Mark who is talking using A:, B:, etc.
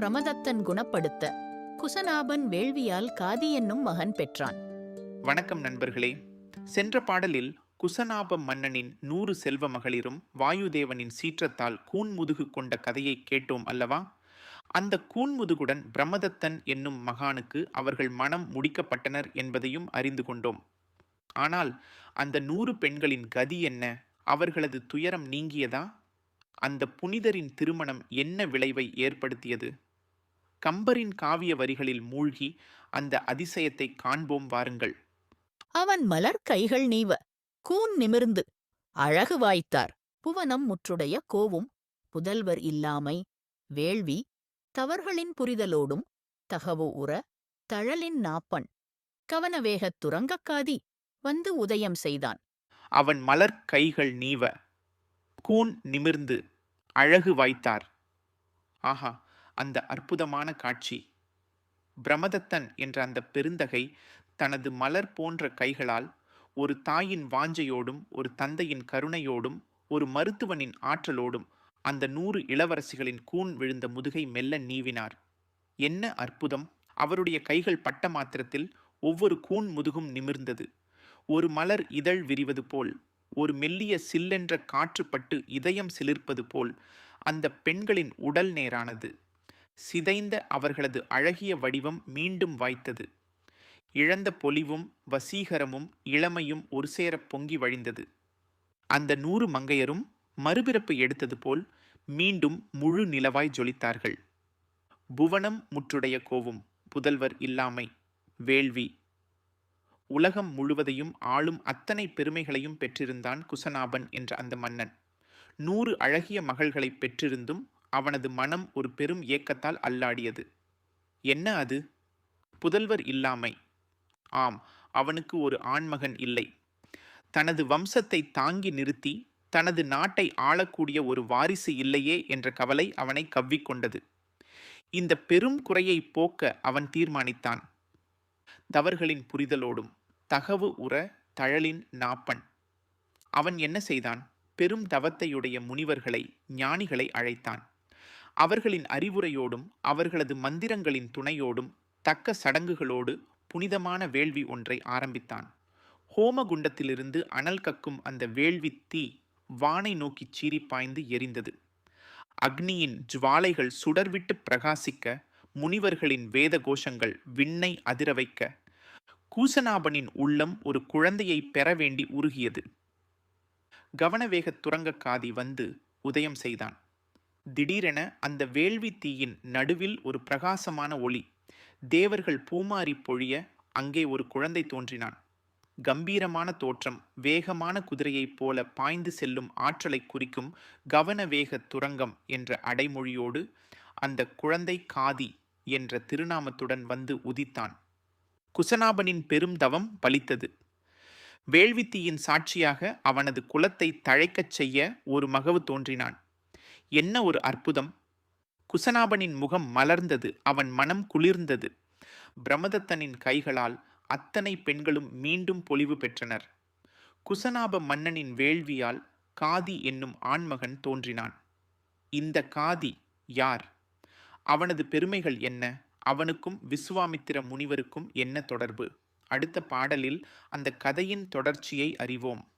A: பிரமதத்தன் குணப்படுத்த குசநாபன் வேள்வியால் காதி என்னும் மகன் பெற்றான்.
B: வணக்கம் நண்பர்களே. சென்ற பாடலில் குசநாப மன்னனின் நூறு செல்வ மகளிரும் வாயுதேவனின் சீற்றத்தால் கூன்முதுகு கொண்ட கதையை கேட்டோம் அல்லவா? அந்த கூன்முதுகுடன் பிரம்மதத்தன் என்னும் மகானுக்கு அவர்கள் மனம் முடிக்கப்பட்டனர் என்பதையும் அறிந்து கொண்டோம். ஆனால் அந்த நூறு பெண்களின் கதி என்ன? அவர்களது துயரம் நீங்கியதா? அந்த புனிதரின் திருமணம் என்ன விளைவை ஏற்படுத்தியது? கம்பரின் காவிய வரிகளில் மூழ்கி அந்த அதிசயத்தை காண்போம் வாருங்கள்.
A: அவன் மலர் கைகள் நீவ கூன் நிமிர்ந்து அழகு வாய்த்தார். புவனம் முற்றுடைய கோவும் புதல்வர் இல்லாமை வேள்வி தவர்களின் புரிதலோடும் தகவு உற தழலின் நாப்பண் கவனவேகத் துரங்கக்காதி வந்து உதயம் செய்தான்.
B: அவன் மலர் கைகள் நீவ கூன் நிமிர்ந்து அழகு வாய்த்தார். ஆஹா! அந்த அற்புதமான காட்சி. பிரமதத்தன் என்ற அந்த பெருந்தகை தனது மலர் போன்ற கைகளால் ஒரு தாயின் வாஞ்சையோடும் ஒரு தந்தையின் கருணையோடும் ஒரு மருத்துவனின் ஆற்றலோடும் அந்த நூறு இளவரசிகளின் கூன் விழுந்த முதுகை மெல்ல நீவினார். என்ன அற்புதம்! அவருடைய கைகள் பட்ட மாத்திரத்தில் ஒவ்வொரு கூன் முதுகும் நிமிர்ந்தது. ஒரு மலர் இதழ் விரிவது போல் ஒரு மெல்லிய சில்லென்ற காற்றுப்பட்டு இதயம் சிலிர்ப்பது போல் அந்த பெண்களின் உடல் நேரானது. சிதைந்த அவர்களது அழகிய வடிவம் மீண்டும் வாய்த்தது. இழந்த பொலிவும் வசீகரமும் இளமையும் ஒரு சேர பொங்கி வழிந்தது. அந்த நூறு மங்கையரும் மறுபிறப்பு எடுத்தது போல் மீண்டும் முழு நிலவாய் ஜொலித்தார்கள். புவனம் முற்றுடைய கோவும் புதல்வர் இல்லாமை வேள்வி. உலகம் முழுவதையும் ஆளும் அத்தனை பெருமைகளையும் பெற்றிருந்தான் குசநாபன் என்ற அந்த மன்னன். நூறு அழகிய மகள்களை பெற்றிருந்தும் அவனது மனம் ஒரு பெரும் ஏக்கத்தால் அல்லாடியது. என்ன அது? புதல்வர் இல்லாமை. ஆம் அவனுக்கு ஒரு ஆண்மகன் இல்லை. தனது வம்சத்தை தாங்கி நிறுத்தி தனது நாட்டை ஆளக்கூடிய ஒரு வாரிசு இல்லையே என்ற கவலை அவனை கவ்விக்கொண்டது இந்த பெரும் குறையை போக்க அவன் தீர்மானித்தான். தவர்களின் புரிதலோடும் தகவு உற தழலின் நாப்பன். அவன் என்ன செய்தான்? பெரும் தவத்தையுடைய முனிவர்களை ஞானிகளை அழைத்தான். அவர்களின் அறிவுரையோடும் அவர்களது மந்திரங்களின் துணையோடும் தக்க சடங்குகளோடு புனிதமான வேள்வி ஒன்றை ஆரம்பித்தான். ஹோமகுண்டத்திலிருந்து அனல் கக்கும் அந்த வேள்வி தீ வானை நோக்கிச் சீறி பாய்ந்து எரிந்தது. அக்னியின் ஜுவாலைகள் சுடர்விட்டு பிரகாசிக்க முனிவர்களின் வேத கோஷங்கள் விண்ணை அதிர வைக்க கூசநாபனின் உள்ளம் ஒரு குழந்தையை பெற வேண்டி உருகியது. கவனவேகத் துரங்கக்காதி வந்து உதயம் செய்தான். திடீரென அந்த வேள்வி தீயின் நடுவில் ஒரு பிரகாசமான ஒளி. தேவர்கள் பூமாரி பொழிய அங்கே ஒரு குழந்தை தோன்றினான். கம்பீரமான தோற்றம் வேகமான குதிரையைப் போல பாய்ந்து செல்லும் ஆற்றலை குறிக்கும் கவனவேக துரங்கம் என்ற அடைமொழியோடு அந்த குழந்தை காதி என்ற திருநாமத்துடன் வந்து உதித்தான். குசநாபனின் பெரும் தவம் பலித்தது. வேள்வித்தீயின் சாட்சியாக அவனது குலத்தை தழைக்கச் செய்ய ஒரு மகவு தோன்றினான். என்ன ஒரு அற்புதம்? குசநாபனின் முகம் மலர்ந்தது அவன் மனம் குளிர்ந்தது. பிரமதத்தனின் கைகளால் அத்தனை பெண்களும் மீண்டும் பொலிவு பெற்றனர். குசநாப மன்னனின் வேள்வியால் காதி என்னும் ஆண்மகன் தோன்றினான். இந்த காதி யார்? அவனது பெருமைகள் என்ன? அவனுக்கும் விசுவாமித்திர முனிவருக்கும் என்ன தொடர்பு? அடுத்த பாடலில் அந்த கதையின் தொடர்ச்சியை அறிவோம்.